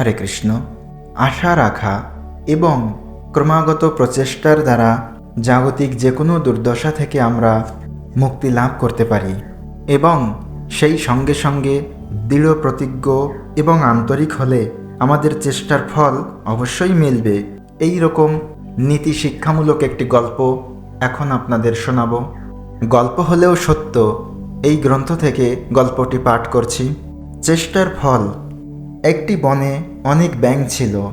হরে কৃষ্ণ। আশা রাখা এবং ক্রমাগত প্রচেষ্টার দ্বারা জাগতিক যে কোনো দুর্দশা থেকে আমরা মুক্তি লাভ করতে পারি এবং সেই সঙ্গে সঙ্গে দৃঢ় প্রতিজ্ঞ এবং আন্তরিক হলে আমাদের চেষ্টার ফল অবশ্যই মিলবে। এই রকম নীতি শিক্ষামূলক একটি গল্প এখন আপনাদের শোনাব। গল্প হলেও সত্য, এই গ্রন্থ থেকে গল্পটি পাঠ করছি। চেষ্টার ফল একটি বনে অনেক ব্যাঙ ছিল।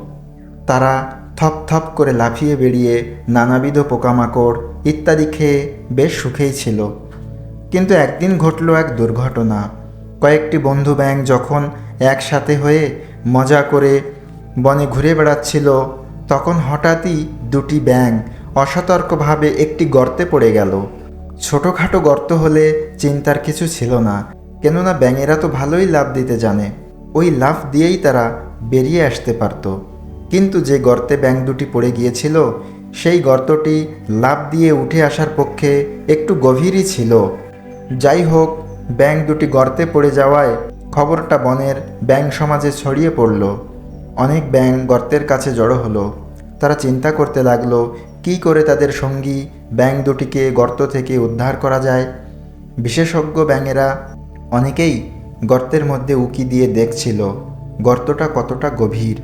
তারা থপ থপ করে লাফিয়ে বেরিয়ে নানাবিধ পোকামাকড় ইত্যাদি খেয়ে বেশ সুখেই ছিল। কিন্তু একদিন ঘটল এক দুর্ঘটনা। কয়েকটি বন্ধু ব্যাঙ যখন একসাথে হয়ে মজা করে বনে ঘুরে বেড়াচ্ছিল, তখন হঠাৎই দুটি ব্যাঙ অসতর্কভাবে একটি গর্তে পড়ে গেল। ছোটোখাটো গর্ত হলে চিন্তার কিছু ছিল না, কেননা ব্যাঙেরা তো ভালোই লাভ দিতে জানে। ওই লাফ দিয়েই তারা বেরিয়ে আসতে পারত। কিন্তু যে গর্তে ব্যাঙ দুটি পড়ে গিয়েছিল, সেই গর্তটি লাফ দিয়ে উঠে আসার পক্ষে একটু গভীরই ছিল। যাই হোক, ব্যাঙ দুটি গর্তে পড়ে যাওয়ায় খবরটা বনের ব্যাঙ সমাজে ছড়িয়ে পড়ল। অনেক ব্যাঙ গর্তের কাছে জড়ো হলো। তারা চিন্তা করতে লাগল, কী করে তাদের সঙ্গী ব্যাঙ দুটিকে গর্ত থেকে উদ্ধার করা যায়? বিশেষজ্ঞ ব্যাঙেরা অনেকেই গর্তের মধ্যে উকি দিয়ে দেখছিল, গর্তটা কতটা গভীর।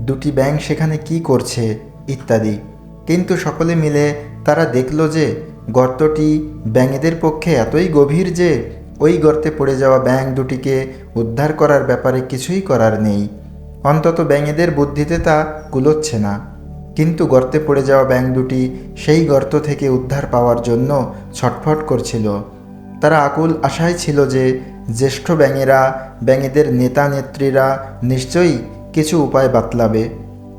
দুটি ব্যাঙ সেখানে কি করছে, ইত্যাদি। কিন্তু সকলে মিলে তারা দেখল যে, গর্তটি ব্যাঙেদের পক্ষে এতই গভীর যে, ওই গর্তে পড়ে যাওয়া ব্যাঙ দুটিকে উদ্ধার করার ব্যাপারে কিছুই করার নেই। অন্তত ব্যাঙেদের বুদ্ধিতে তা কুলোচ্ছে না। কিন্তু গর্তে পড়ে যাওয়া ব্যাঙ দুটি সেই গর্ত থেকে উদ্ধার পাওয়ার জন্য ছটফট করছিল। তারা আকুল আশায় ছিল যে জ্যেষ্ঠ ব্যাঙেরা, ব্যাঙেদের নেতা নেত্রীরা নিশ্চয়ই কিছু উপায় বাতলাবে,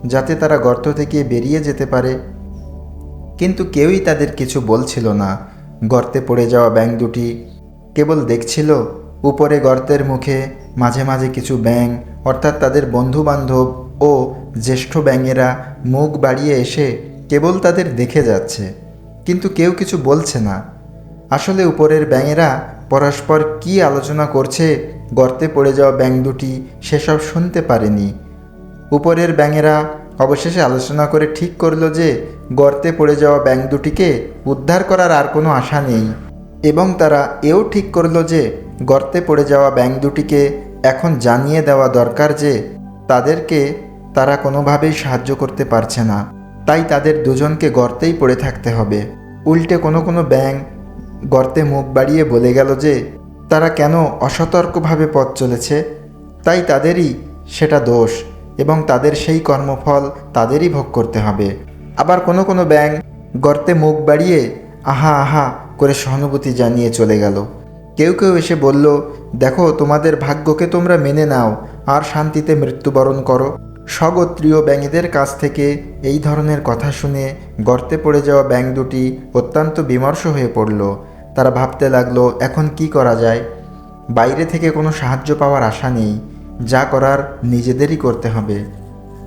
যাতে তারা গর্ত থেকে বেরিয়ে যেতে পারে। কিন্তু কেউই তাদের কিছু বলছিল না। গর্তে পড়ে যাওয়া ব্যাঙ দুটি কেবল দেখছিল, উপরে গর্তের মুখে মাঝে মাঝে কিছু ব্যাঙ, অর্থাৎ তাদের বন্ধু বান্ধব ও জ্যেষ্ঠ ব্যাঙেরা মুখ বাড়িয়ে এসে কেবল তাদের দেখে যাচ্ছে। কিন্তু কেউ কিছু বলছে না। আসলে উপরের ব্যাঙেরা পরস্পর কি আলোচনা করছে, গর্তে পড়ে যাওয়া ব্যাঙ দুটি সেসব শুনতে পারেনি। উপরের ব্যাঙেরা অবশেষে আলোচনা করে ঠিক করল যে, গর্তে পড়ে যাওয়া ব্যাঙ দুটিকে উদ্ধার করার আর কোনো আশা নেই। এবং তারা এও ঠিক করল যে, গর্তে পড়ে যাওয়া ব্যাঙ দুটিকে এখন জানিয়ে দেওয়া দরকার যে, তাদেরকে তারা কোনোভাবেই সাহায্য করতে পারছে না। তাই তাদের দুজনকে গর্তেই পড়ে থাকতে হবে। উল্টে কোনো কোনো ব্যাঙ গর্তে মুখ বাড়িয়ে বলে গেল যে, তারা কেন অসতর্কভাবে পথ চলেছে? তাই তাদেরই সেটা দোষ এবং তাদের সেই কর্মফল তাদেরই ভোগ করতে হবে। আবার কোনো কোনো ব্যাঙ গর্তে মুখ বাড়িয়ে আহা আহা করে সহানুভূতি জানিয়ে চলে গেল। কেউ কেউ এসে বলল, দেখো, তোমাদের ভাগ্যকে তোমরা মেনে নাও, আর শান্তিতে মৃত্যুবরণ করো। স্বগোত্রীয় ব্যাঙেদের কাছ থেকে এই ধরনের কথা শুনে গর্তে পড়ে যাওয়া ব্যাঙ দুটি অত্যন্ত বিমর্ষ হয়ে পড়ল। তারা ভাবতে লাগল, এখন কি করা যায়? বাইরে থেকে কোনো সাহায্য পাওয়ার আশা নেই। যা করার নিজেদেরই করতে হবে।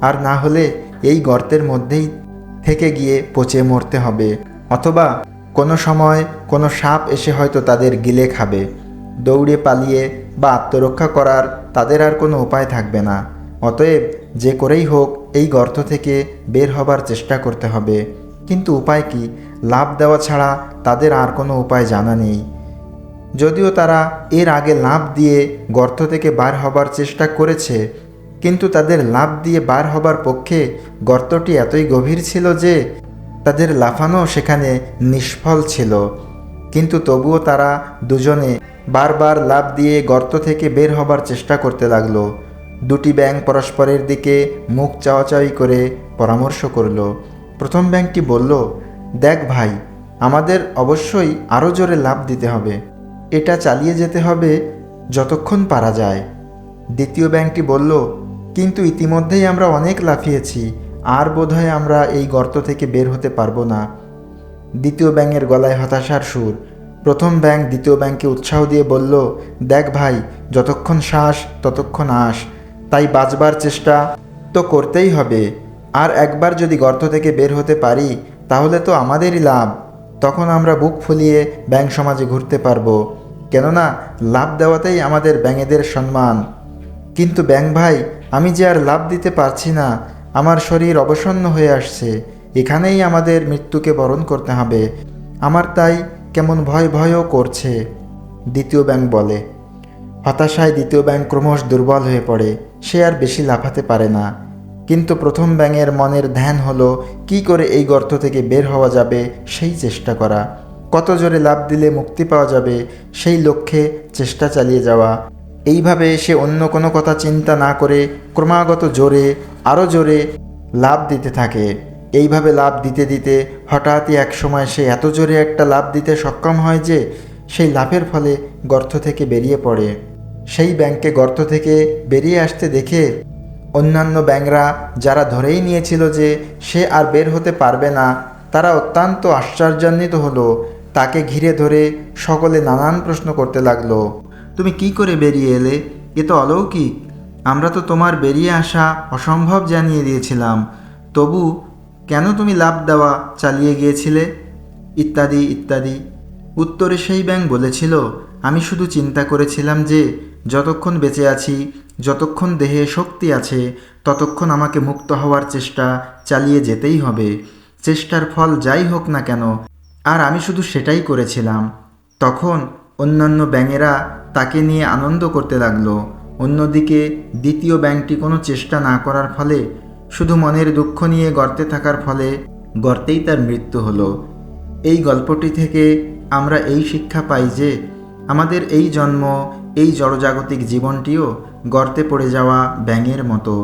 আর না হলে এই গর্তের মধ্যেই থেকে গিয়ে পচে মরতে হবে। অথবা কোনো সময় কোনো সাপ এসে হয়তো তাদের গিলে খাবে। দৌড়ে পালিয়ে বা আত্মরক্ষা করার তাদের আর কোনো উপায় থাকবে না। অতএব যে করেই হোক, এই গর্ত থেকে বের হবার চেষ্টা করতে হবে। কিন্তু উপায় কি? লাভ দেওয়া ছাড়া তাদের আর কোনো উপায় জানা নেই। যদিও তারা এর আগে লাভ দিয়ে গর্ত থেকে বার হবার চেষ্টা করেছে, কিন্তু তাদের লাভ দিয়ে বার হবার পক্ষে গর্তটি এতই গভীর ছিল যে তাদের লাফানো সেখানে নিষ্ফল ছিল। কিন্তু তবুও তারা দুজনে বারবার লাভ দিয়ে গর্ত থেকে বের হবার চেষ্টা করতে লাগল। দুটি ব্যাংক পরস্পরের দিকে মুখ চাওয়াচাওয়ি করে পরামর্শ করল। প্রথম ব্যাংকটি বলল, দেখ ভাই, আমাদের অবশ্যই আরও জোরে লাভ দিতে হবে। এটা চালিয়ে যেতে হবে যতক্ষণ পারা যায়। দ্বিতীয় ব্যাংকটি বলল, কিন্তু ইতিমধ্যেই আমরা অনেক লাফিয়েছি, আর বোধহয় আমরা এই গর্ত থেকে বের হতে পারব না। দ্বিতীয় ব্যাঙের গলায় হতাশার সুর। প্রথম ব্যাংক দ্বিতীয় ব্যাংকে উৎসাহ দিয়ে বলল, দেখ ভাই, যতক্ষণ শ্বাস, ততক্ষণ আস তাই বাঁচবার চেষ্টা তো করতেই হবে। আর একবার যদি গর্ত থেকে বের হতে পারি, তাহলে তো আমাদেরই লাভ। তখন আমরা বুক ফুলিয়ে ব্যাঙ সমাজে ঘুরতে পারব। কেননা, লাভ দেওয়াতেই আমাদের ব্যাঙেদের সম্মান। কিন্তু ব্যাং ভাই, আমি যে আর লাভ দিতে পারছি না, আমার শরীর অবসন্ন হয়ে আসছে। এখানেই আমাদের মৃত্যুকে বরণ করতে হবে। আমার তাই কেমন ভয় ভয়ও করছে, দ্বিতীয় ব্যাং বলে। হতাশায় দ্বিতীয় ব্যাং ক্রমশ দুর্বল হয়ে পড়ে, সে আর বেশি লাফাতে পারে না। কিন্তু প্রথম ব্যাঙের মনের ধ্যান হলো, কি করে এই গর্ত থেকে বের হওয়া যাবে, সেই চেষ্টা করা। কত জোরে লাভ দিলে মুক্তি পাওয়া যাবে, সেই লক্ষ্যে চেষ্টা চালিয়ে যাওয়া। এইভাবে সে অন্য কোনো কথা চিন্তা না করে ক্রমাগত জোরে, আরও জোরে লাভ দিতে থাকে। এইভাবে লাভ দিতে দিতে হঠাৎই এক সময় সে এত জোরে একটা লাভ দিতে সক্ষম হয় যে, সেই লাভের ফলে গর্ত থেকে বেরিয়ে পড়ে। সেই ব্যাংকে গর্ত থেকে বেরিয়ে আসতে দেখে অন্যান্য ব্যাংরা যারা ধরেই নিয়েছিল যে সে আর বের হতে পারবে না, তারা অত্যন্ত আশ্চর্যান্বিত হলো। তাকে ঘিরে ধরে সকলে নানান প্রশ্ন করতে লাগল। তুমি কি করে বেরিয়ে এলে? এ তো অলৌকিক। আমরা তো তোমার বেরিয়ে আসা অসম্ভব জানিয়ে দিয়েছিলাম। তবু কেন তুমি লাভ দেওয়া চালিয়ে গিয়েছিলে? ইত্যাদি ইত্যাদি। উত্তরে সেই ব্যাং বলেছিল, আমি শুধু চিন্তা করেছিলাম যে যতক্ষণ বেঁচে আছি, যতক্ষণ দেহে শক্তি আছে, ততক্ষণ আমাকে মুক্ত হওয়ার চেষ্টা চালিয়ে যেতেই হবে। চেষ্টার ফল যাই হোক না কেন, আর আমি শুধু সেটাই করেছিলাম। তখন অন্যান্য ব্যাঙেরা তাকে নিয়ে আনন্দ করতে লাগল। অন্যদিকে দ্বিতীয় ব্যাংকটি কোনো চেষ্টা না করার ফলে, শুধু মনের দুঃখ নিয়ে গর্তে থাকার ফলে গর্তেই তার মৃত্যু হলো। এই গল্পটি থেকে আমরা এই শিক্ষা পাই যে, আমাদের এই জন্ম এই জড়জাগতিক জীবনটিও গর্তে পড়ে যাওয়া ব্যাঙের মতো।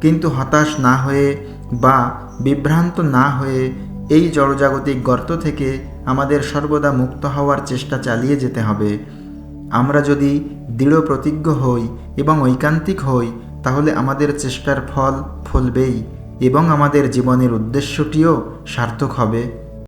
কিন্তু হতাশ না হয়ে বা বিভ্রান্ত না হয়ে এই জড়জাগতিক গর্ত থেকে আমাদের সর্বদা মুক্ত হওয়ার চেষ্টা চালিয়ে যেতে হবে। আমরা যদি দৃঢ় প্রতিজ্ঞ হই এবং ঐকান্তিক হই, তাহলে আমাদের চেষ্টার ফল ফলবেই এবং আমাদের জীবনের উদ্দেশ্যটিও সার্থক হবে।